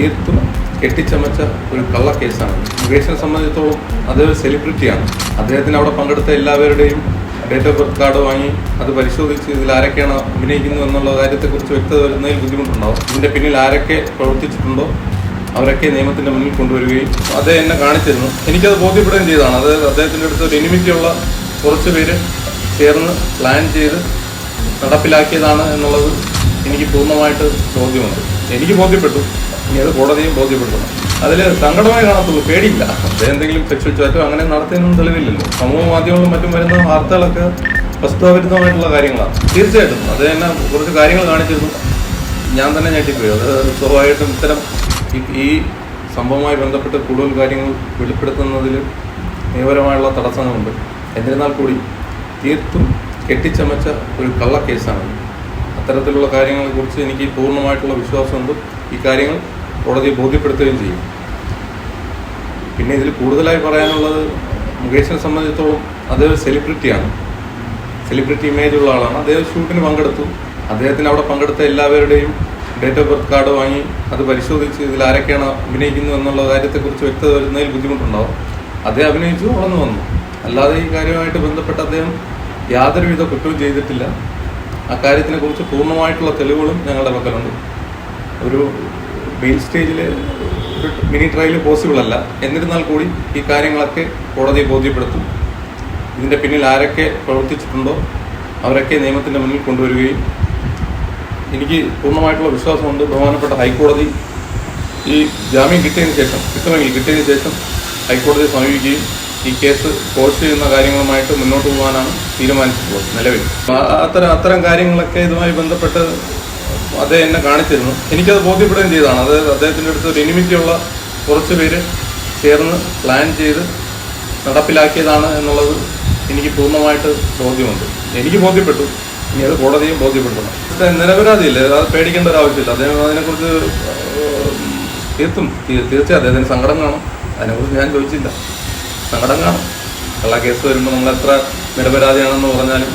തീർത്തും കെട്ടിച്ചമച്ച ഒരു കള്ള കേസാണ്. മുകേഷിനെ സംബന്ധിച്ചിടത്തോളം ഒരു സെലിബ്രിറ്റിയാണ്. അദ്ദേഹത്തിന് അവിടെ പങ്കെടുത്ത എല്ലാവരുടെയും ഡേറ്റ് ഓഫ് ബർത്ത് കാർഡ് വാങ്ങി അത് പരിശോധിച്ച് ഇതിൽ ആരൊക്കെയാണ് അഭിനയിക്കുന്നത് എന്നുള്ള കാര്യത്തെക്കുറിച്ച് വ്യക്തത വരുന്നതിൽ ബുദ്ധിമുട്ടുണ്ടാവും. ഇതിന്റെ പിന്നിൽ ആരൊക്കെ പ്രവർത്തിച്ചിട്ടുണ്ടോ അവരൊക്കെ നിയമത്തിന്റെ മുന്നിൽ കൊണ്ടുവരികയും അദ്ദേഹം എന്നെ കാണിച്ചിരുന്നു. എനിക്കത് ബോധ്യപ്പെടുകയും ചെയ്തതാണ്. അത് അദ്ദേഹത്തിന്റെ അടുത്ത് ഒരു എനിമിറ്റിയുള്ള കുറച്ച് പേര് ചേർന്ന് പ്ലാൻ ചെയ്ത് നടപ്പിലാക്കിയതാണ് എന്നുള്ളത് എനിക്ക് പൂർണമായിട്ട് ബോധ്യമുണ്ട്. എനിക്ക് ബോധ്യപ്പെട്ടു. ഇനി അത് കോടതിയും ബോധ്യപ്പെടുത്തണം. അതിൽ സങ്കടമായി കാണത്തുള്ളൂ. പേടിയില്ല. അദ്ദേഹം എന്തെങ്കിലും സെക്ഷൽ അങ്ങനെ നടത്തിയൊന്നും തെളിവില്ലല്ലോ. സമൂഹ മാധ്യമങ്ങളും മറ്റും വരുന്ന വാർത്തകളൊക്കെ വസ്തുതാവിരുദ്ധമായിട്ടുള്ള കാര്യങ്ങളാണ്. തീർച്ചയായിട്ടും. അത് തന്നെ കുറച്ച് കാര്യങ്ങൾ കാണിച്ചിരുന്നു. ഞാൻ തന്നെ ഞെട്ടിപ്പോയി. അത് സ്വാഭാവികമായിട്ടും ഇത്തരം ഈ- സംഭവവുമായി ബന്ധപ്പെട്ട് കൂടുതൽ കാര്യങ്ങൾ വെളിപ്പെടുത്തുന്നതിൽ നിയമപരമായുള്ള തടസ്സങ്ങളുണ്ട്. എന്നിരുന്നാൽ കൂടി തീർത്തും കെട്ടിച്ചമച്ച ഒരു കള്ള കേസാണ് അത്തരത്തിലുള്ള കാര്യങ്ങളെക്കുറിച്ച് എനിക്ക് പൂർണമായിട്ടുള്ള വിശ്വാസമുണ്ട്. ഈ കാര്യങ്ങൾ കോടതിയെ ബോധ്യപ്പെടുത്തുകയും ചെയ്യും. പിന്നെ ഇതിൽ കൂടുതലായി പറയാനുള്ളത് മുകേഷിനെ സംബന്ധിച്ചിടത്തോളം അദ്ദേഹം സെലിബ്രിറ്റിയാണ് സെലിബ്രിറ്റി ഇമേജ് ഉള്ള ആളാണ്. അദ്ദേഹം ഷൂട്ടിന് പങ്കെടുത്തു. അദ്ദേഹത്തിന് അവിടെ പങ്കെടുത്ത എല്ലാവരുടെയും ഡേറ്റ് ഓഫ് ബർത്ത് കാർഡ് വാങ്ങി അത് പരിശോധിച്ച് ഇതിൽ ആരൊക്കെയാണ് അഭിനയിക്കുന്നു എന്നുള്ള കാര്യത്തെക്കുറിച്ച് വ്യക്തത വരുന്നതിൽ ബുദ്ധിമുട്ടുണ്ടാവും. അദ്ദേഹം അഭിനയിച്ചു വളർന്നു വന്നു. അല്ലാതെ ഈ കാര്യവുമായിട്ട് ബന്ധപ്പെട്ട് അദ്ദേഹം യാതൊരുവിധ കുറ്റവും ചെയ്തിട്ടില്ല. ആ കാര്യത്തിനെ കുറിച്ച് പൂർണമായിട്ടുള്ള തെളിവുകളും ഞങ്ങളുടെ പക്കലുണ്ട്. ഒരു മെയിൻ സ്റ്റേജിൽ ഒരു മിനി ട്രയൽ പോസിബിൾ അല്ല. എന്നിരുന്നാൽ കൂടി ഈ കാര്യങ്ങളൊക്കെ കോടതിയെ ബോധ്യപ്പെടുത്തും. ഇതിന്റെ പിന്നിൽ ആരൊക്കെ പ്രവർത്തിച്ചിട്ടുണ്ടോ അവരൊക്കെ നിയമത്തിന്റെ മുന്നിൽ കൊണ്ടുവരികയും എനിക്ക് പൂർണമായിട്ടുള്ള വിശ്വാസമുണ്ട്. ബഹുമാനപ്പെട്ട ഹൈക്കോടതി ഈ ജാമ്യം കിട്ടിയതിന് ശേഷം കിട്ടുമെങ്കിൽ കിട്ടിയതിന് ശേഷം ഹൈക്കോടതിയെ സമീപിക്കുകയും ഈ കേസ് കോഴ്സ് ചെയ്യുന്ന കാര്യങ്ങളുമായിട്ട് മുന്നോട്ട് പോകാനാണ് തീരുമാനിച്ചിട്ടുള്ളത് നിലവിൽ. അത്തരം അത്തരം കാര്യങ്ങളൊക്കെ ഇതുമായി ബന്ധപ്പെട്ട് അദ്ദേഹം എന്നെ കാണിച്ചിരുന്നു. എനിക്കത് ബോധ്യപ്പെടുകയും ചെയ്തതാണ്. അത് അദ്ദേഹത്തിന്റെ അടുത്ത് ഒരു എനിമിറ്റിയുള്ള കുറച്ച് പേര് ചേർന്ന് പ്ലാൻ ചെയ്ത് നടപ്പിലാക്കിയതാണ് എന്നുള്ളത് എനിക്ക് പൂർണമായിട്ട് ബോധ്യമുണ്ട്. എനിക്ക് ബോധ്യപ്പെട്ടു. ഇനി അത് കോടതിയും ബോധ്യപ്പെടുത്തണം. നിരപരാധിയില്ല? അത് പേടിക്കേണ്ട ഒരു ആവശ്യമില്ല. അദ്ദേഹം അതിനെക്കുറിച്ച് തീർത്തും തീർച്ചയായും അദ്ദേഹത്തിന് സങ്കടം കാണും. അതിനെക്കുറിച്ച് ഞാൻ ചോദിച്ചില്ല. സങ്കടം കാണും കള്ള കേസ് വരുമ്പോൾ നമ്മൾ എത്ര നിരപരാധിയാണെന്ന് പറഞ്ഞാലും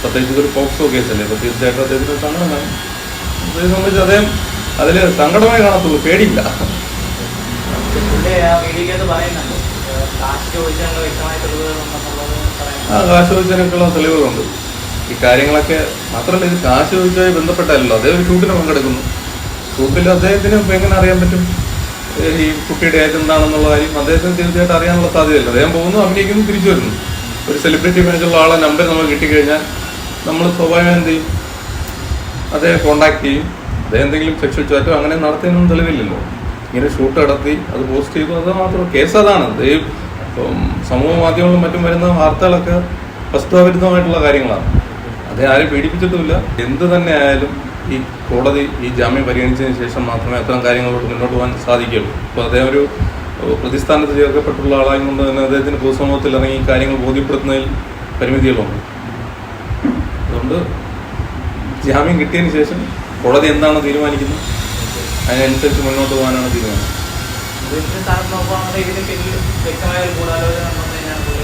പ്രത്യേകിച്ച് ഇതൊരു പോക്സോ കേസല്ലേ അപ്പോൾ തീർച്ചയായിട്ടും അദ്ദേഹത്തിന് സങ്കടം കാണും അതേ സംബന്ധിച്ച് അദ്ദേഹം അതിൽ സങ്കടമായി കാണത്തുള്ളൂ പേടിയില്ല. ആ കാശ് ചോദിച്ചതിനൊക്കെയുള്ള തെളിവുകളുണ്ട്. ഈ കാര്യങ്ങളൊക്കെ മാത്രമല്ല ഇത് കാശ് ചോദിച്ചതുമായി ബന്ധപ്പെട്ടല്ലോ അദ്ദേഹം ഒരു ഷൂട്ടിന് പങ്കെടുക്കുന്നു. ഷൂട്ടിൽ അദ്ദേഹത്തിന് ഇപ്പം എങ്ങനെ അറിയാൻ പറ്റും? ഈ കുട്ടിയുടെ ഏജ് എന്താണെന്നുള്ള കാര്യം അദ്ദേഹത്തിന് തീർച്ചയായിട്ടും അറിയാനുള്ള സാധ്യതയില്ല. അദ്ദേഹം പോകുന്നു അഭിനയിക്കുന്നു തിരിച്ചു വരുന്നു. ഒരു സെലിബ്രിറ്റി ഇമേജുള്ള ആളെ നമ്പർ നമ്മൾ കിട്ടിക്കഴിഞ്ഞാൽ നമ്മൾ സ്വാഭാവികം എന്ത് ചെയ്യും? അദ്ദേഹം കോണ്ടാക്ട് ചെയ്യും. അദ്ദേഹം എന്തെങ്കിലും സെക്ഷൽ ചാറ്റോ അങ്ങനെ നടത്തിയൊന്നും തെളിവില്ലല്ലോ. ഇങ്ങനെ ഷൂട്ട് നടത്തി അത് പോസ്റ്റ് ചെയ്തു അത് മാത്രം കേസ് അതാണ്. ഈ സമൂഹ മാധ്യമങ്ങളും മറ്റും വരുന്ന വാർത്തകളൊക്കെ വസ്തുതാവിരുദ്ധമായിട്ടുള്ള കാര്യങ്ങളാണ്. അദ്ദേഹം ആരും പീഡിപ്പിച്ചിട്ടുമില്ല. എന്ത് തന്നെ ആയാലും ഈ കോടതി ഈ ജാമ്യം പരിഗണിച്ചതിന് ശേഷം മാത്രമേ അത്തരം കാര്യങ്ങളോട്ട് മുന്നോട്ട് പോകാൻ സാധിക്കുകയുള്ളൂ. അപ്പോൾ അദ്ദേഹം ഒരു പ്രതിസ്ഥാനത്ത് ചേർക്കപ്പെട്ടുള്ള ആളായത് കൊണ്ട് തന്നെ അദ്ദേഹത്തിന് പൊതുസമൂഹത്തിൽ ഇറങ്ങി കാര്യങ്ങൾ ബോധ്യപ്പെടുത്തുന്നതിൽ പരിമിതികളുണ്ട്. അതുകൊണ്ട് ജാമ്യം കിട്ടിയതിന് ശേഷം കോടതി എന്താണ് തീരുമാനിക്കുന്നത്? അതിനനുസരിച്ച് മുന്നോട്ട് പോകാനാണ് തീരുമാനം.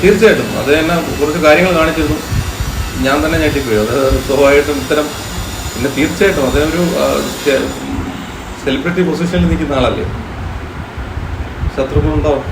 തീർച്ചയായിട്ടും. അത് തന്നെ കുറച്ച് കാര്യങ്ങൾ കാണിച്ചിരുന്നു. ഞാൻ തന്നെ ഞെട്ടിപ്പോയി. അത് സ്വാഭാവികമായിട്ടും ഇത്തരം പിന്നെ തീർച്ചയായിട്ടും അതൊരു സെലിബ്രിറ്റി പൊസിഷനിൽ നിൽക്കുന്ന ആളല്ലേ? ശത്രുക്കളുണ്ടാവും